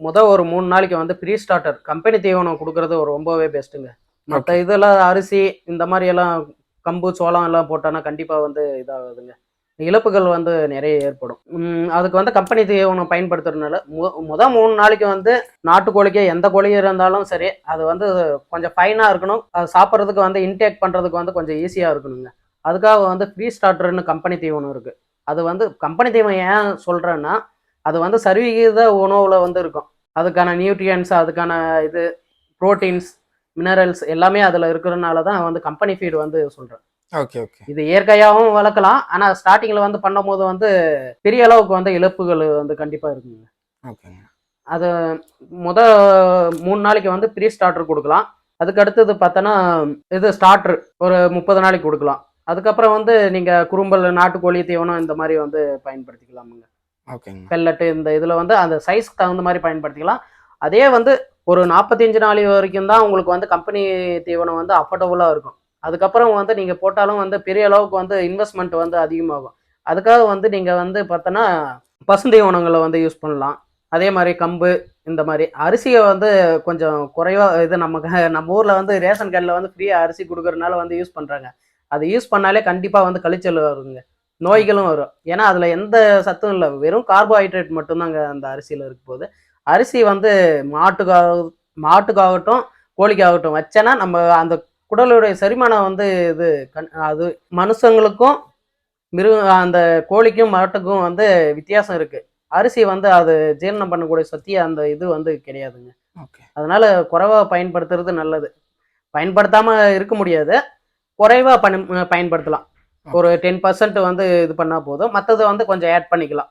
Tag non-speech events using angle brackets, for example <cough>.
முத ஒரு மூணு நாளைக்கு வந்து ப்ரீ ஸ்டார்டர் கம்பெனி தீவனம் கொடுக்கறது ஒரு ரொம்பவே பெஸ்ட்டுங்க மற்ற இதெல்லாம் அரிசி இந்த மாதிரி எல்லாம் கம்பு சோளம் எல்லாம் போட்டோன்னா கண்டிப்பாக வந்து இதாகுதுங்க. இழப்புகள் வந்து நிறைய ஏற்படும். அதுக்கு வந்து கம்பெனி தீவனம் பயன்படுத்துறதுனால மு முத மூணு நாளைக்கு வந்து நாட்டுக்கோழிக்கே எந்த கோழி இருந்தாலும் சரி அது வந்து கொஞ்சம் ஃபைனாக இருக்கணும். அது சாப்பிட்றதுக்கு வந்து இன்டேக் பண்ணுறதுக்கு வந்து கொஞ்சம் ஈஸியாக இருக்கணுங்க. அதுக்காக வந்து ஃப்ரீ ஸ்டார்டர்னு கம்பெனி தீவனம் இருக்குது அது வந்து கம்பெனி தீவனம் ஏன் சொல்கிறேன்னா அது வந்து சரிவிகித உணவில் வந்து இருக்கும். அதுக்கான நியூட்ரியன்ஸ் அதுக்கான இது ப்ரோட்டீன்ஸ் மினரல்ஸ் எல்லாமே அதில் இருக்கிறதுனால தான் வந்து கம்பெனி ஃபீடு வந்து சொல்கிறேன் ஓகே ஓகே இது இயற்கையாகவும் வளர்க்கலாம். ஆனால் ஸ்டார்டிங்கில் வந்து பண்ணும்போது வந்து பெரிய அளவுக்கு வந்து இழப்புகள் வந்து கண்டிப்பாக இருக்குங்க. ஓகேங்க அது முத மூணு நாளைக்கு வந்து ப்ரீ ஸ்டார்டர் கொடுக்கலாம். அதுக்கு அடுத்தது பார்த்தோன்னா இது ஸ்டார்டர் ஒரு முப்பது நாளைக்கு கொடுக்கலாம். அதுக்கப்புறம் வந்து நீங்கள் குறும்பல் நாட்டுக்கோழி தீவனம் இந்த மாதிரி வந்து பயன்படுத்திக்கலாமுங்க. பெல்லட்டு இந்த இதில் வந்து அந்த சைஸ்க்கு தகுந்த மாதிரி பயன்படுத்திக்கலாம். அதே வந்து ஒரு நாற்பத்தஞ்சு நாள் வரைக்கும் தான் உங்களுக்கு வந்து கம்பெனி தீவனம் வந்து அஃபோர்டபுளாக இருக்கும். அதுக்கப்புறம் வந்து நீங்கள் போட்டாலும் வந்து பெரிய அளவுக்கு வந்து இன்வெஸ்ட்மெண்ட் வந்து அதிகமாகும். அதுக்காக வந்து நீங்கள் வந்து பார்த்தோன்னா பசுந்தீவனங்களை வந்து யூஸ் பண்ணலாம். அதே மாதிரி கம்பு இந்த மாதிரி அரிசியை வந்து கொஞ்சம் குறைவாக இது நமக்கு <laughs> நம்ம ஊரில் வந்து ரேஷன் கார்டில் வந்து ஃப்ரீயாக அரிசி கொடுக்குறதுனால வந்து யூஸ் பண்ணுறாங்க அது யூஸ் பண்ணாலே கண்டிப்பாக வந்து கழிச்சல் வருங்க. நோய்களும் வரும். ஏன்னா அதில் எந்த சத்தும் இல்லை. வெறும் கார்போஹைட்ரேட் மட்டும்தாங்க அந்த அரிசியில் இருக்க போகுது. அரிசி வந்து மாட்டுக்காக மாட்டுக்காகட்டும் கோழிக்காகட்டும் வச்சேன்னா நம்ம அந்த குடலுடைய செரிமானம் வந்து இது கண் அது மனுஷங்களுக்கும் மிருக அந்த கோழிக்கும் மாட்டுக்கும் வந்து வித்தியாசம் இருக்கு. அரிசி வந்து அது ஜீரணம் பண்ணக்கூடிய சக்தி அந்த இது வந்து கிடையாதுங்க. அதனால குறைவா பயன்படுத்துறது நல்லது. பயன்படுத்தாம இருக்க முடியாது. குறைவா பண் பயன்படுத்தலாம். ஒரு டென் பர்சன்ட் வந்து இது பண்ணா போதும். மற்றது வந்து கொஞ்சம் ஆட் பண்ணிக்கலாம்.